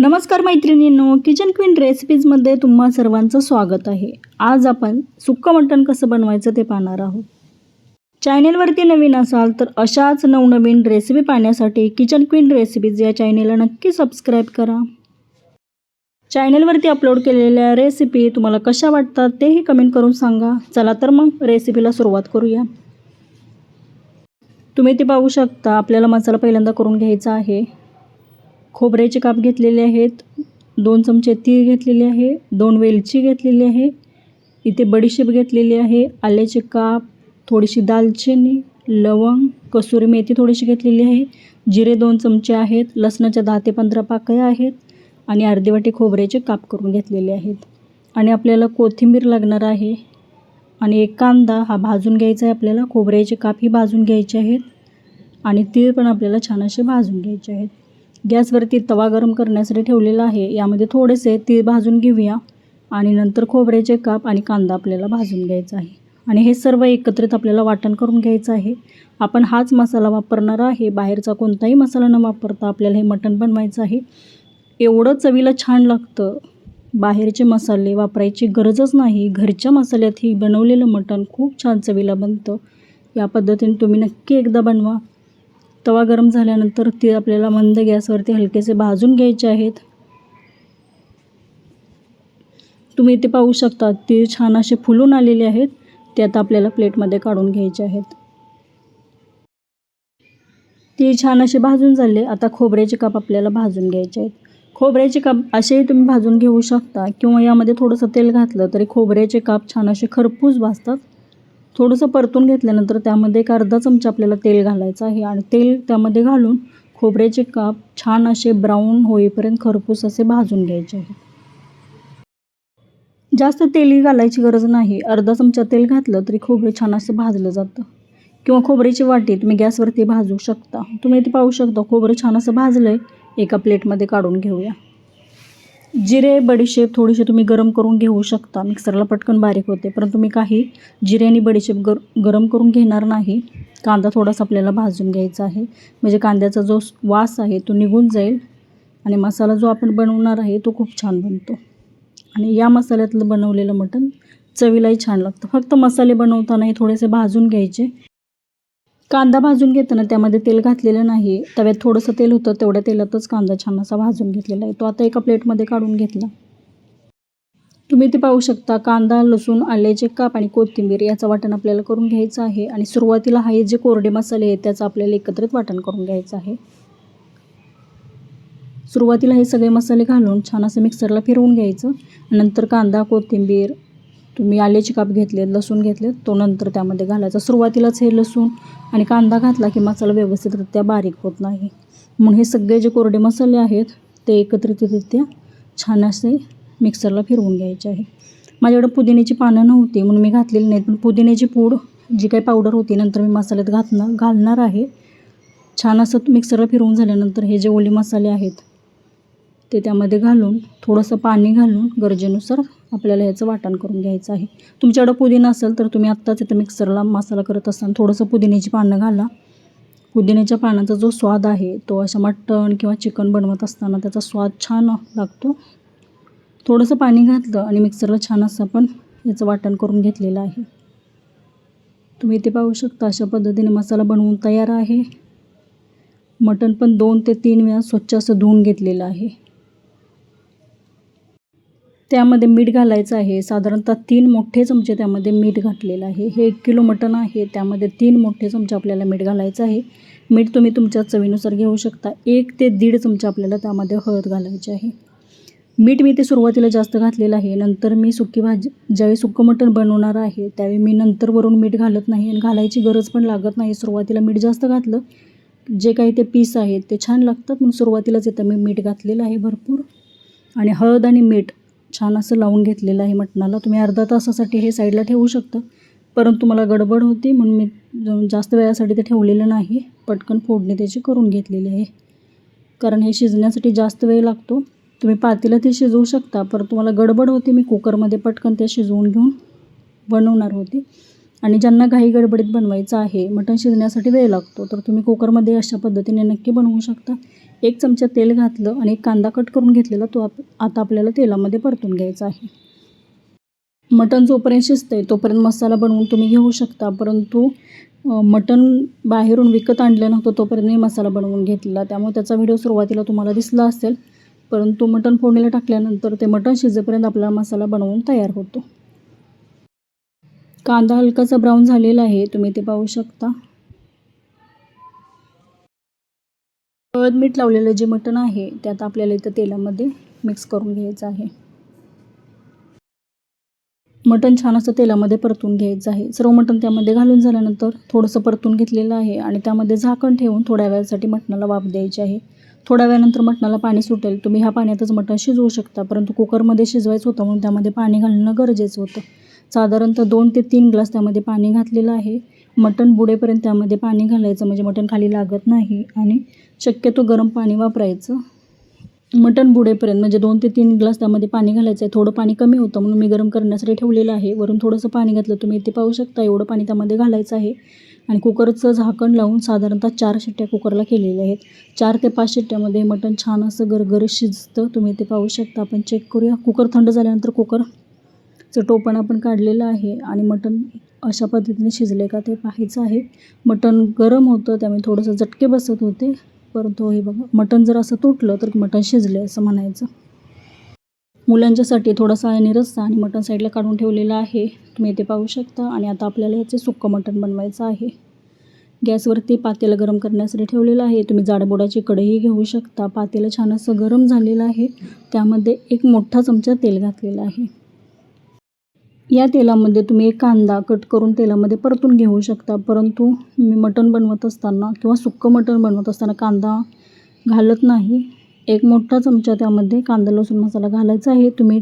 नमस्कार मैत्रिणींनो kitchen queen रेसिपीजमध्ये तुम्हा सर्वांचं स्वागत आहे. आज आपण सुक्कं मटण कसं बनवायचं ते पाहणार आहोत. चॅनेलवरती नवीन असाल तर अशाच नवनवीन रेसिपी पाहण्यासाठी किचन क्वीन रेसिपीज या चॅनेलला नक्की सबस्क्राईब करा. चॅनेलवरती अपलोड केलेल्या रेसिपी तुम्हाला कशा वाटतात तेही कमेंट करून सांगा. चला तर मग रेसिपीला सुरुवात करूया. तुम्ही ते पाहू शकता आपल्याला मसाला पहिल्यांदा करून घ्यायचा आहे. खोबऱ्याचे काप घेतलेले आहेत दोन चमचे तीळ घेतलेले आहे दोन वेलची घेतलेली आहे इथे बडीशेप घेतलेली आहे आल्याचे काप थोडीशी दालचिनी लवंग कसुरी मेथी थोडीशी घेतलेली आहे जिरे दोन चमचे आहेत लसणाच्या दहा ते पंधरा पाकळ्या आहेत आणि अर्धी वाटी खोबऱ्याचे काप करून घेतलेले आहेत. आणि आपल्याला कोथिंबीर लागणार आहे आणि एक कांदा हा भाजून घ्यायचा आहे आपल्याला खोबऱ्याचे कापही भाजून घ्यायचे आहेत आणि तीळ पण आपल्याला छान असे भाजून घ्यायचे आहेत. गॅसवरती तवा गरम करण्यासाठी ठेवलेला आहे. यामध्ये थोडेसे तीळ भाजून घेऊया आणि नंतर खोबऱ्याचे काप आणि कांदा आपल्याला भाजून घ्यायचा आहे. आणि हे सर्व एकत्रित आपल्याला वाटण करून घ्यायचं आहे. आपण हाच मसाला वापरणार आहे. बाहेरचा कोणताही मसाला न वापरता आपल्याला हे मटण बनवायचं आहे. एवढं चवीला छान लागतं. बाहेरचे मसाले वापरायची गरजच नाही. घरच्या मसाल्यात ही बनवलेलं मटण खूप छान चवीला बनतं. या पद्धतीने तुम्ही नक्की एकदा बनवा. तवा गरम झाल्यानंतर ते आपल्याला मंद गॅसवरती हलकेसे भाजून घ्यायचे आहेत. तुम्ही इथे पाहू शकता ते छान असे फुलून आलेले आहेत. ते आता आपल्याला प्लेटमध्ये काढून घ्यायचे आहेत. ते छान असे भाजून झाले. आता खोबऱ्याचे काप आपल्याला भाजून घ्यायचे आहेत. खोबऱ्याचे काप असेही तुम्ही भाजून घेऊ शकता किंवा यामध्ये थोडंसं तेल घातलं तरी खोबऱ्याचे काप छान असे खरपूस भाजतात. थोडंसं परतून घेतल्यानंतर त्यामध्ये एक अर्धा चमचा आपल्याला तेल घालायचं आहे आणि तेल त्यामध्ये घालून खोबऱ्याचे काप छान असे ब्राऊन होईपर्यंत खरपूस असे भाजून घ्यायचे आहेत जास्त तेलही घालायची गरज नाही. अर्धा चमचा तेल घातलं तरी खोबरे छान असं भाजलं जातं. किंवा खोबऱ्याची वाटी तुम्ही गॅसवरती भाजू शकता. तुम्ही इथे पाहू शकता खोबरं छान असं भाजलं आहे एका प्लेटमध्ये काढून घेऊया. जिरे बडीशेप थोडीशी तुम्ही गरम करून घेऊ शकता. मिक्सरला पटकन बारीक होते. परंतु मी काही जिरे आणि बडीशेप गर गरम करून घेणार नाही. कांदा थोडासा आपल्याला भाजून घ्यायचा आहे. म्हणजे कांद्याचा जो वास आहे तो निघून जाईल आणि मसाला जो आपण बनवणार आहे तो खूप छान बनतो. आणि या मसाल्यातलं बनवलेलं मटण चवीलाही छान लागतं. फक्त मसाले बनवतानाही थोडेसे भाजून घ्यायचे. कांदा भाजून घेताना त्यामध्ये तेल घातलेलं नाही. तव्यात थोडंसं तेल होतं तेवढ्या तेलातच कांदा छान असा भाजून घेतलेला आहे. तो आता एका प्लेटमध्ये काढून घेतला. तुम्ही ते पाहू शकता कांदा लसूण आल्याचे काप आणि कोथिंबीर याचं वाटण आपल्याला करून घ्यायचं आहे. आणि सुरुवातीला हे जे कोरडे मसाले आहेत त्याचं आपल्याला एकत्रित वाटण करून घ्यायचं आहे. सुरुवातीला हे सगळे मसाले घालून छान असं मिक्सरला फिरवून घ्यायचं. नंतर कांदा कोथिंबीर तुम्ही आल्याचे काप घेतलेत लसूण घेतलेत तो नंतर त्यामध्ये घालायचा. सुरुवातीलाच हे लसूण आणि कांदा घातला की मसाला व्यवस्थितरित्या बारीक होत नाही. म्हणून हे सगळे जे कोरडे मसाले आहेत ते एकत्रितरित्या छान असे मिक्सरला फिरवून घ्यायचे आहे. माझ्याकडे पुदिन्याची पानं नव्हती म्हणून मी घातलेली नाहीत. पण पुदिन्याची पूड जी काही पावडर होती नंतर मी मसाल्यात घातणं घालणार आहे. छान असं मिक्सरला फिरवून झाल्यानंतर हे जे ओले मसाले आहेत ते त्यामध्ये घालून थोडंसं पाणी घालून गरजेनुसार आपल्याला याचं वाटण करून घ्यायचं आहे. तुमच्याकडं पुदिना असेल तर तुम्ही आत्ताच इथं मिक्सरला मसाला करत असताना थोडंसं पुदिन्याची पानं घाला. पुदिन्याच्या पानाचा जो स्वाद आहे तो अशा मटण किंवा चिकन बनवत असताना त्याचा स्वाद छान लागतो. थोडंसं पाणी घातलं आणि मिक्सरला छान असं आपण याचं वाटण करून घेतलेलं आहे. तुम्ही इथे पाहू शकता अशा पद्धतीने मसाला बनवून तयार आहे. मटण पण दोन ते तीन वेळा स्वच्छ असं धुवून घेतलेलं आहे. त्यामध्ये मीठ घालायचं आहे. साधारणतः तीन मोठे चमचे त्यामध्ये मीठ घातलेलं आहे. हे एक किलो मटण आहे. त्यामध्ये तीन मोठे चमचे आपल्याला मीठ घालायचं आहे. मीठ तुम्ही तुमच्या चवीनुसार घेऊ शकता. एक ते दीड चमचे आपल्याला त्यामध्ये हळद घालायची आहे. मीठ मी ते सुरुवातीला जास्त घातलेलं आहे. नंतर मी सुकी भाजी ज्यावेळी सुकं मटण बनवणार आहे त्यावेळी मी नंतर वरून मीठ घालत नाही आणि घालायची गरज पण लागत नाही. सुरुवातीला मीठ जास्त घातलं. जे काही ते पीस आहेत ते छान लागतात. म्हणून सुरुवातीलाच येतं मी मीठ घातलेलं आहे भरपूर. आणि हळद आणि मीठ छान असं लावून घेतलेलं आहे मटणाला. तुम्ही अर्धा तासासाठी हे साईडला ठेवू शकता. परंतु मला गडबड होती म्हणून मी जास्त वेळासाठी ते ठेवलेलं नाही. पटकन फोडणी त्याची करून घेतलेली आहे. कारण हे शिजण्यासाठी जास्त वेळ लागतो. तुम्ही पातेल्यात ते शिजवू शकता परंतु मला गडबड होती मी कुकरमध्ये पटकन ते शिजवून घेऊन बनवणार होती. आणि ज्यांना घाई गडबडीत बनवायचं आहे मटण शिजण्यासाठी वेळ लागतो तर तुम्ही कुकरमध्ये अशा पद्धतीने नक्की बनवू शकता. एक चमचा तेल घातलं आणि एक कांदा कट करून घेतलेला तो आप आता आपल्याला तेलामध्ये परतून घ्यायचा आहे. मटण जोपर्यंत शिजतंय तोपर्यंत मसाला बनवून तुम्ही घेऊ शकता परंतु मटण बाहेरून विकत आणलं नव्हतं तोपर्यंत मी मसाला बनवून घेतलेला. त्यामुळे त्याचा व्हिडिओ सुरुवातीला तुम्हाला दिसला असेल परंतु मटण फोडणीला टाकल्यानंतर ते मटण शिजेपर्यंत आपला मसाला बनवून तयार होतो. कांदा हलकासा ब्राऊन झालेला आहे. तुम्ही ते पाहू शकता. हळद मीठ लावलेलं जे मटण आहे ते आता आपल्याला इथं तेलामध्ये मिक्स करून घ्यायचं आहे. मटण छान असं तेलामध्ये परतून घ्यायचं आहे. सर्व मटण त्यामध्ये घालून झाल्यानंतर थोडंसं परतून घेतलेलं आहे आणि त्यामध्ये झाकण ठेवून थोड्या वेळासाठी मटणाला वाफ द्यायची आहे. थोड्या वेळानंतर मटणाला पाणी सुटेल. तुम्ही ह्या पाण्यातच मटण शिजवू शकता परंतु कुकरमध्ये शिजवायचं होतं म्हणून त्यामध्ये पाणी घालणं गरजेचं होतं. साधारणतः दोन ते तीन ग्लास त्यामध्ये पाणी घातलेलं आहे. मटण बुडेपर्यंत त्यामध्ये पाणी घालायचं म्हणजे मटण खाली लागत नाही आणि शक्यतो गरम पाणी वापरायचं. मटण बुडेपर्यंत म्हणजे दोन ते तीन ग्लास त्यामध्ये पाणी घालायचं आहे. थोडं पाणी कमी होतं म्हणून मी गरम करण्यासाठी ठेवलेलं आहे. वरून थोडंसं पाणी घातलं तुम्ही इथे पाहू शकता एवढं पाणी त्यामध्ये घालायचं आहे. आणि कुकरचं झाकण लावून साधारणतः चार शिट्ट्या कुकरला केलेल्या आहेत. चार ते पाच शिट्ट्यामध्ये मटण छान असं गरगर शिजतं. तुम्ही इथे पाहू शकता आपण चेक करूया. कुकर थंड झाल्यानंतर कुकर चं टोपण आपण काढलेलं आहे आणि मटण अशा पद्धतीने शिजले का ते पाहायचं आहे. मटण गरम होतं त्यामुळे थोडंसं झटके बसत होते. परंतु हे बघा मटण जर असं तुटलं तर मटण शिजले असं म्हणायचं. मुलांच्यासाठी थोडासा आणि रस्सा आणि मटण साईडला काढून ठेवलेला आहे. तुम्ही ते पाहू शकता आणि आता आपल्याला याचे सुक्कं मटण बनवायचं आहे. गॅसवरती पातेलं गरम करण्यासाठी ठेवलेलं आहे. तुम्ही जाडबोडाची कढई घेऊ शकता. पातेलं छान असं गरम झालेलं आहे. त्यामध्ये एक मोठा चमचा तेल घातलेला आहे. या तेलामध्ये तुम्ही एक कांदा कट करून तेलामध्ये परतून घेऊ शकता. परंतु मी मटण बनवत असताना किंवा सुक्कं मटण बनवत असताना कांदा घालत नाही. एक मोठा चमचा त्यामध्ये कांदा लसूण मसाला घालायचा आहे. तुम्ही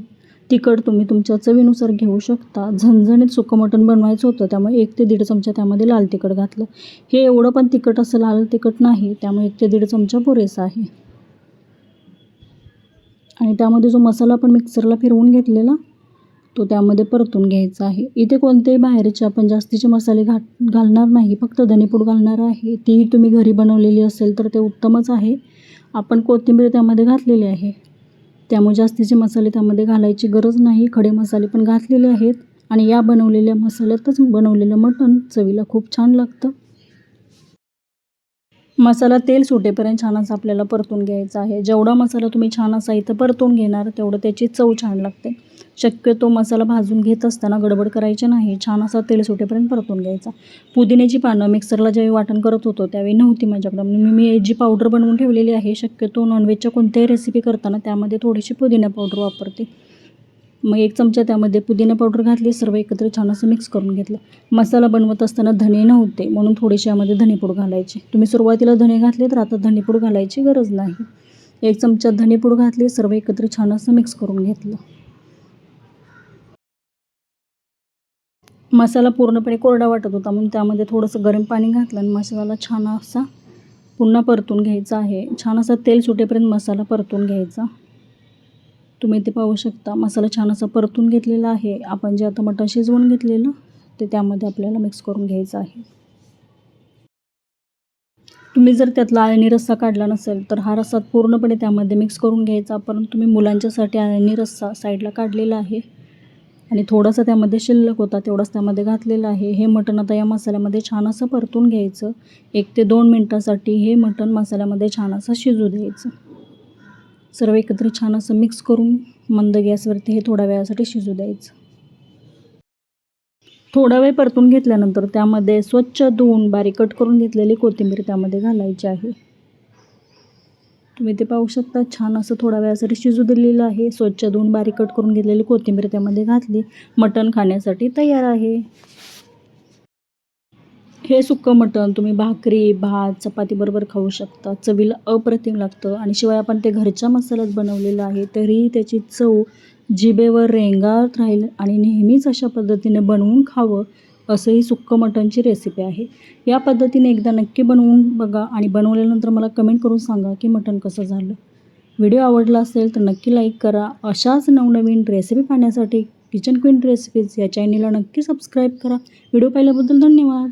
तिखट तुम्ही तुमच्या चवीनुसार घेऊ शकता. झणझणीत सुकं मटण बनवायचं होतं त्यामुळे एक ते दीड चमचा त्यामध्ये लाल तिखट घातलं. हे एवढं पण तिखट असं लाल तिखट नाही त्यामुळे एक ते दीड चमचा पुरेसा आहे. आणि त्यामध्ये जो मसाला आपण मिक्सरला फिरवून घेतलेला तो त्यामध्ये परतून घ्यायचा आहे. इथे कोणतेही बाहेरचे आपण जास्तीचे मसाले घाट घालणार नाही. फक्त धनेपूड घालणार आहे. तीही तुम्ही घरी बनवलेली असेल तर ते उत्तमच आहे. आपण कोथिंबीर त्यामध्ये घातलेली आहे. त्यामुळे जास्तीचे मसाले त्यामध्ये घालायची गरज नाही. खडे मसाले पण घातलेले आहेत. आणि या बनवलेल्या मसाल्यातच बनवलेलं मटण चवीला खूप छान लागतं. मसाला तेल सुटेपर्यंत छान असा आपल्याला परतून घ्यायचा आहे. जेवढा मसाला तुम्ही छान असा इथं परतून घेणार तेवढं त्याची चव छान लागते. शक्यतो मसाला भाजून घेत असताना गडबड करायची नाही. छान असा तेल सुटेपर्यंत परतून घ्यायचा. पुदिन्याची पानं मिक्सरला ज्यावेळी वाटण करत होतो त्यावेळी नव्हती माझ्याकडं. म्हणून मी मी जी पावडर बनवून ठेवलेली आहे शक्यतो नॉनव्हेजच्या कोणत्याही रेसिपी करताना त्यामध्ये थोडीशी पुदिना पावडर वापरते. मग एक चमचा त्यामध्ये पुदिना पावडर घातली सर्व एकत्र छान असं मिक्स करून घेतलं. मसाला बनवत असताना धने नव्हते म्हणून थोडेसे यामध्ये धनेपूड घालायचे. तुम्ही सुरुवातीला धने घातले तर आता धनेपूड घालायची गरज नाही. एक चमचा धनेपूड घातली सर्व एकत्र छान असं मिक्स करून घेतलं. मसाला पूर्णपणे कोरडा वाटत होता म्हणून त्यामध्ये थोडंसं गरम पाणी घातलं आणि मसाला छान असा पुन्हा परतून घ्यायचा आहे. छान असा तेल सुटेपर्यंत मसाला परतून घ्यायचा. तुम्ही ते पाहू शकता. मसाला छान असा परतून घेतलेला आहे. आपण जे आता मटण शिजवून घेतलेलं ते त्यामध्ये आपल्याला मिक्स करून घ्यायचं आहे. तुम्ही जर त्यातला आळणी रस्सा काढला नसेल तर हा रस्सा पूर्णपणे त्यामध्ये मिक्स करून घ्यायचा. परंतु तुम्ही मुलांच्यासाठी आळणी रस्सा साईडला काढलेला आहे. आणि थोडासा त्यामध्ये शिल्लक होता तेवढाच त्यामध्ये घातलेला आहे. हे मटण आता या मसाल्यामध्ये छान असं परतून घ्यायचं. एक ते दोन मिनटासाठी हे मटण मसाल्यामध्ये छान असं शिजू द्यायचं. सर्व एकत्र छान असं मिक्स करून मंद गॅसवरती हे थोड्या वेळासाठी शिजू द्यायचं. थोडा वेळ परतून घेतल्यानंतर त्यामध्ये स्वच्छ धुवून बारीक कट करून घेतलेली कोथिंबीर त्यामध्ये घालायची आहे. तुम्ही ते पाहू शकता छान असं थोड्या वेळासाठी शिजू दिलेलं आहे. स्वच्छ धुवून बारीक कट करून घेतलेली कोथिंबीर त्यामध्ये घातली. मटण खाण्यासाठी तयार आहे. हे सुक्कं मटण तुम्ही भाकरी भात चपातीबरोबर खाऊ शकता. चवीला अप्रतिम लागतं. आणि शिवाय आपण ते घरच्या मसाल्यात बनवलेलं आहे तरीही त्याची चव जिभेवर रेंगाळत राहील आणि नेहमीच अशा पद्धतीने बनवून खावं असं ही सुक्कं मटणची रेसिपी आहे. या पद्धतीने एकदा नक्की बनवून बघा आणि बनवल्यानंतर मला कमेंट करून सांगा की मटण कसं झालं. व्हिडिओ आवडला असेल तर नक्की लाईक करा. अशाच नवनवीन रेसिपी पाहण्यासाठी किचन क्वीन रेसिपीज या चॅनेलला नक्की सबस्क्राईब करा. व्हिडिओ पाहिल्याबद्दल धन्यवाद.